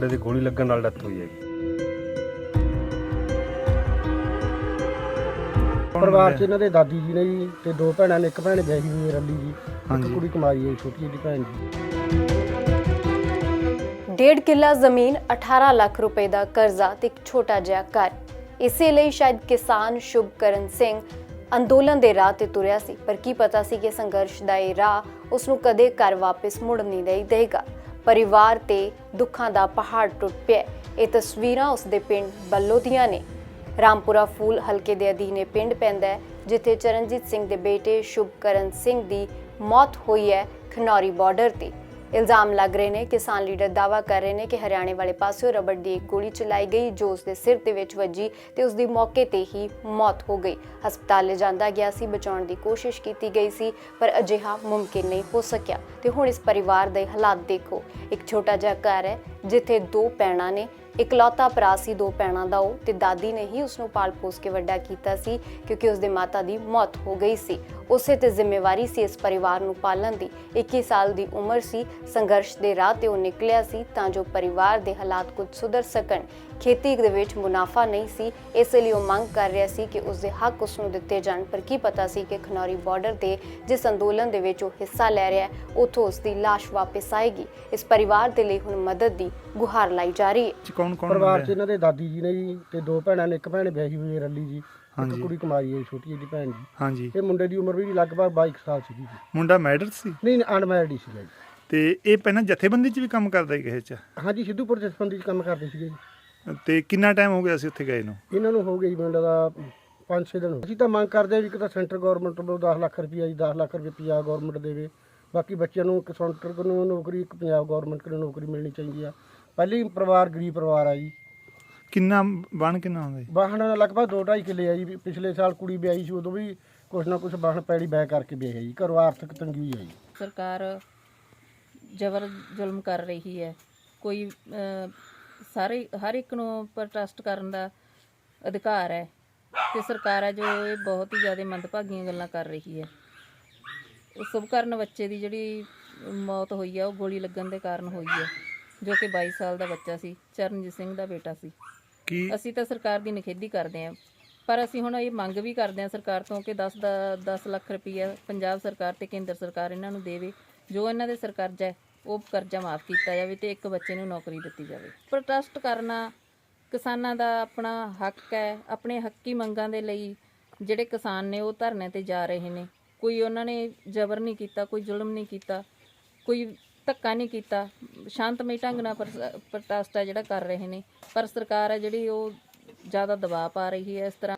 ਮੁੰਡੇ ਦੀ ਗੋਲੀ ਲੱਗਣ ਨਾਲ ਡੈਥ ਹੋਈ ਹੈ ਜੀ ਪਰਿਵਾਰ 'ਚ ਇਹਨਾਂ ਦੇ ਦਾਦੀ ਜੀ ਨੇ ਜੀ ਤੇ ਦੋ ਭੈਣਾਂ ਨੇ ਇੱਕ ਭੈਣ ਵਿਆਹੀ ਹੋਈ ਹੈ ਰੱਲੀ ਜੀ ਇੱਕ ਹਾਂਜੀ। ਕੁੜੀ ਕੁਮਾਰੀ ਹੈ ਛੋਟੀ ਜਿਹੀ ਭੈਣ ਜੀ। ਡੇਢ ਕਿੱਲਾ ਜ਼ਮੀਨ 18 ਲੱਖ ਰੁਪਏ ਦਾ ਕਰਜ਼ਾ ਤੇ ਇੱਕ ਛੋਟਾ ਜਿਹਾ ਘਰ। ਇਸੇ ਲਈ ਸ਼ਾਇਦ ਕਿਸਾਨ ਸ਼ੁਭਕਰਨ ਸਿੰਘ ਅੰਦੋਲਨ ਦੇ ਰਾਹ ਤੇ ਤੁਰਿਆ ਸੀ ਪਰ ਕੀ ਪਤਾ ਸੀ ਕਿ ਸੰਘਰਸ਼ ਦਾ ਇਹ ਰਾਹ ਉਸ ਨੂੰ ਕਦੇ ਘਰ ਵਾਪਸ ਮੁੜ ਨਹੀਂ ਲਈ ਦੇਗਾ ਪਰਿਵਾਰ ਤੇ ਦੁੱਖਾਂ ਦਾ ਪਹਾੜ ਟੁੱਟ ਪਿਆ ਇਹ ਤਸਵੀਰਾਂ ਉਸ ਦੇ ਪਿੰਡ ਬੱਲੋ ਦੀਆਂ ਨੇ। ਰਾਮਪੁਰਾ ਫੂਲ ਹਲਕੇ ਦੇ ਅਧੀਨ ਇਹ ਪਿੰਡ ਪੈਂਦਾ ਜਿੱਥੇ ਚਰਨਜੀਤ ਸਿੰਘ ਦੇ ਬੇਟੇ ਸ਼ੁਭਕਰਨ ਸਿੰਘ ਦੀ ਮੌਤ ਹੋਈ ਹੈ ਖਨੌਰੀ ਬਾਰਡਰ ਤੇ। ਇਲਜ਼ਾਮ ਲੱਗ ਰਹੇ ਨੇ, ਕਿਸਾਨ ਲੀਡਰ ਦਾਵਾ ਕਰ ਰਹੇ ਨੇ ਕਿ ਹਰਿਆਣੇ ਵਾਲੇ ਪਾਸਿਓਂ ਰਬੜ ਦੀ ਇੱਕ ਗੋਲੀ ਚਲਾਈ ਗਈ, ਜੋ ਉਸ ਦੇ ਸਿਰ ਦੇ ਵਿੱਚ ਵੱਜੀ ਤੇ ਉਸ ਦੀ ਮੌਕੇ ਤੇ ਹੀ ਮੌਤ ਹੋ ਗਈ। ਹਸਪਤਾਲ ਲਿਜਾਂਦਾ ਗਿਆ ਸੀ, ਬਚਾਉਣ ਦੀ ਕੋਸ਼ਿਸ਼ ਕੀਤੀ ਗਈ ਸੀ, ਪਰ ਅਜਿਹਾ ਮੁਮਕਿਨ ਨਹੀਂ ਹੋ ਸਕਿਆ। ਤੇ ਹੁਣ ਇਸ ਪਰਿਵਾਰ ਦੇ ਹਾਲਾਤ ਦੇਖੋ। ਇੱਕ ਛੋਟਾ ਜਿਹਾ ਘਰ ਹੈ, ਜਿੱਥੇ ਦੋ ਪੈਣਾ ਨੇ ਇਕਲੌਤਾ ਭਰਾ ਸੀ, ਦੋ ਭੈਣਾਂ ਦਾ ਉਹ ਤੇ ਦਾਦੀ ਨੇ ਹੀ ਉਸ ਨੂੰ ਪਾਲ ਪੋਸ ਕੇ ਵੱਡਾ ਕੀਤਾ ਸੀ ਕਿਉਂਕਿ ਉਸ ਦੇ ਮਾਤਾ ਦੀ ਮੌਤ ਹੋ ਗਈ ਸੀ। ਉਸੇ ਤੇ ਜ਼ਿੰਮੇਵਾਰੀ ਸੀ ਇਸ ਪਰਿਵਾਰ ਨੂੰ ਪਾਲਣ ਦੀ। 21 ਸਾਲ ਦੀ ਉਮਰ ਸੀ, ਸੰਘਰਸ਼ ਦੇ ਰਾਹ ਤੇ ਉਹ ਨਿਕਲਿਆ ਸੀ ਤਾਂ ਜੋ ਪਰਿਵਾਰ ਦੇ ਹਾਲਾਤ ਕੁਝ ਸੁਧਰ ਸਕਣ। ਖੇਤੀ ਦੇ ਵਿੱਚ ਮੁਨਾਫਾ ਨਹੀਂ ਸੀ, ਇਸ ਲਈ ਉਹ ਮੰਗ ਕਰ ਰਿਹਾ ਸੀ ਕਿ ਉਸ ਦੇ ਹੱਕ ਉਸ ਨੂੰ ਦਿੱਤੇ ਜਾਣ। ਪਰ ਕੀ ਪਤਾ ਸੀ ਕਿ ਖਨੌਰੀ ਬਾਰਡਰ ਤੇ ਜਿਸ ਅੰਦੋਲਨ ਦੇ ਵਿੱਚ ਉਹ ਹਿੱਸਾ ਲੈ ਰਿਹਾ ਹੈ, ਉੱਥੋਂ ਉਸ ਦੀ ਲਾਸ਼ ਵਾਪਸ ਆਏਗੀ। ਇਸ ਪਰਿਵਾਰ ਦੇ ਲਈ ਹੁਣ ਮਦਦ ਦੀ ਗੁਹਾਰ ਲਾਈ ਜਾ ਰਹੀ ਹੈ। ਕੌਣ ਕੌਣ ਪਰਿਵਾਰ 'ਚ? ਇਹਨਾਂ ਦੇ ਦਾਦੀ ਜੀ ਨੇ ਜੀ ਤੇ ਦੋ ਭੈਣਾਂ ਨੇ ਇੱਕ ਭੈਣ ਵਿਆਹੀ ਹੋਈ ਹੈ ਰੱਲੀ ਜੀ ਇੱਕ ਹਾਂਜੀ। ਕੁੜੀ ਕੁਮਾਰੀ ਹੈ ਛੋਟੀ ਜਿਹੀ ਭੈਣ ਜੀ। ਹਾਂਜੀ। ਇਹ ਮੁੰਡੇ ਦੀ ਉਮਰ ਵੀ ਲਗਭਗ 22 ਸਾਲ ਸੀਗੀ ਜੀ। ਮੁੰਡਾ ਮੈਡਰ ਸੀ? ਨਹੀਂ ਅਨਮੈਰਿਡ ਸੀ ਜੀ। ਤੇ ਇਹ ਪਹਿਲਾਂ ਜਥੇਬੰਦੀ ਚ ਵੀ ਕੰਮ ਕਰਦਾ ਸੀ ਕਿਸੇ ਚ? ਹਾਂਜੀ ਸਿੱਧੂਪੁਰ ਜਸਪੰਦੀ 'ਚ ਕੰਮ ਕਰਦੇ ਸੀਗੇ ਜੀ। ਤੇ ਕਿੰਨਾ ਟਾਈਮ ਹੋ ਗਿਆ ਸੀ ਉੱਥੇ ਗਏ ਨੂੰ? ਇਹਨਾਂ ਨੂੰ ਹੋ ਗਈ ਮੁੰਡਾ ਦਾ 5-6 ਦਿਨ ਹੋ ਗਏ। ਅਸੀਂ ਤਾਂ ਮੰਗ ਕਰਦੇ ਹਾਂ ਵੀ ਇੱਕ ਤਾਂ ਸੈਂਟਰ ਗਵਰਨਮੈਂਟ ਵੱਲੋਂ 10 ਲੱਖ ਰੁਪਈਆ ਜੀ 10 ਲੱਖ ਰੁਪਏ ਪੰਜਾਬ ਗਵਰਨਮੈਂਟ ਦੇਵੇ। ਬਾਕੀ ਬੱਚਿਆਂ ਨੂੰ ਇੱਕ ਸੈਂਟਰ ਨੂੰ ਨੌਕਰੀ ਇੱਕ ਪੰਜਾਬ ਗਵਰਨਮੈਂਟ ਨੂੰ ਨੌਕਰੀ ਮਿਲਣੀ ਚਾਹੀਦੀ ਆ। ਪਹਿਲੀ ਪਰਿਵਾਰ ਗਰੀਬ ਪਰਿਵਾਰ ਆ ਜੀ। ਕਿੰਨਾ ਬਣ ਕਿੰਨਾ ਹੁੰਦਾ ਜੀ? ਵਾਹਣ ਲਗਭਗ 2.5 ਕਿੱਲੇ ਆ ਜੀ। ਪਿਛਲੇ ਸਾਲ ਕੁੜੀ ਵਿਆਹੀ ਸੀ ਉਦੋਂ ਵੀ ਕੁਛ ਨਾ ਕੁਛ ਵਾਹਣ ਪੈੜੀ ਬੈ ਕਰਕੇ ਵਿਆਹੀ ਜੀ। ਘਰੋਂ ਆਰਥਿਕ ਤੰਗੀ ਹੋਈ ਆ ਜੀ। ਸਰਕਾਰ ਜ਼ਬਰ ਜ਼ੁਲਮ ਕਰ ਰਹੀ ਹੈ। ਕੋਈ ਅਹ, ਸਾਰੇ ਹਰ ਇੱਕ ਨੂੰ ਪ੍ਰੋਟੈਸਟ ਕਰਨ ਦਾ ਅਧਿਕਾਰ ਹੈ। ਤੇ ਸਰਕਾਰ ਹੈ ਜੋ ਇਹ ਬਹੁਤ ਹੀ ਜ਼ਿਆਦਾ ਮੰਦਭਾਗੀਆਂ ਗੱਲਾਂ ਕਰ ਰਹੀ ਹੈ। ਉਹ ਸੁਭਕਰਨ ਬੱਚੇ ਦੀ ਜਿਹੜੀ ਮੌਤ ਹੋਈ ਹੈ ਉਹ ਗੋਲੀ ਲੱਗਣ ਦੇ ਕਾਰਨ ਹੋਈ ਹੈ। ਜੋ ਕਿ 22 ਸਾਲ ਦਾ ਬੱਚਾ ਸੀ ਚਰਨਜੀਤ ਸਿੰਘ ਦਾ ਬੇਟਾ ਸੀ। ਕੀ? ਅਸੀਂ ਤਾਂ ਸਰਕਾਰ ਦੀ ਨਿਖੇਧੀ ਕਰਦੇ ਹਾਂ ਪਰ ਅਸੀਂ ਹੁਣ ਇਹ ਮੰਗ ਵੀ ਕਰਦੇ ਹਾਂ ਸਰਕਾਰ ਤੋਂ ਕਿ 10 ਦਾ 10 ਲੱਖ ਰੁਪਈਆ ਪੰਜਾਬ ਸਰਕਾਰ ਤੇ ਕੇਂਦਰ ਸਰਕਾਰ ਇਹਨਾਂ ਨੂੰ ਦੇਵੇ ਜੋ ਇਹਨਾਂ ਦੇ ਸਰਕਰਜ਼ਾ ਹੈ ਉਹ ਕਰਜ਼ਾ ਮਾਫ ਕੀਤਾ ਜਾਵੇ ਤੇ ਇੱਕ ਬੱਚੇ ਨੂੰ ਨੌਕਰੀ ਦਿੱਤੀ ਜਾਵੇ। ਪ੍ਰੋਟੈਸਟ ਕਰਨਾ ਕਿਸਾਨਾਂ ਦਾ ਆਪਣਾ ਹੱਕ ਹੈ ਆਪਣੇ ਹੱਕੀ ਮੰਗਾਂ ਦੇ ਲਈ ਜਿਹੜੇ ਕਿਸਾਨ ਨੇ ਉਹ ਧਰਨੇ ਤੇ ਜਾ ਰਹੇ ਨੇ। ਕੋਈ ਉਹਨਾਂ ਨੇ ਜ਼ਬਰ ਨਹੀਂ ਕੀਤਾ ਕੋਈ ਜ਼ੁਲਮ ਨਹੀਂ ਕੀਤਾ ਕੋਈ ਧੱਕਾ ਨਹੀਂ ਕੀਤਾ। ਸ਼ਾਂਤਮਈ ਢੰਗ ਨਾਲ ਪ੍ਰੋਟੈਸਟ ਆ ਜਿਹੜਾ ਕਰ ਰਹੇ ਨੇ। ਪਰ ਸਰਕਾਰ ਹੈ ਜਿਹੜੀ ਉਹ ਜ਼ਿਆਦਾ ਦਬਾਅ ਪਾ ਰਹੀ ਹੈ ਇਸ ਤਰ੍ਹਾਂ।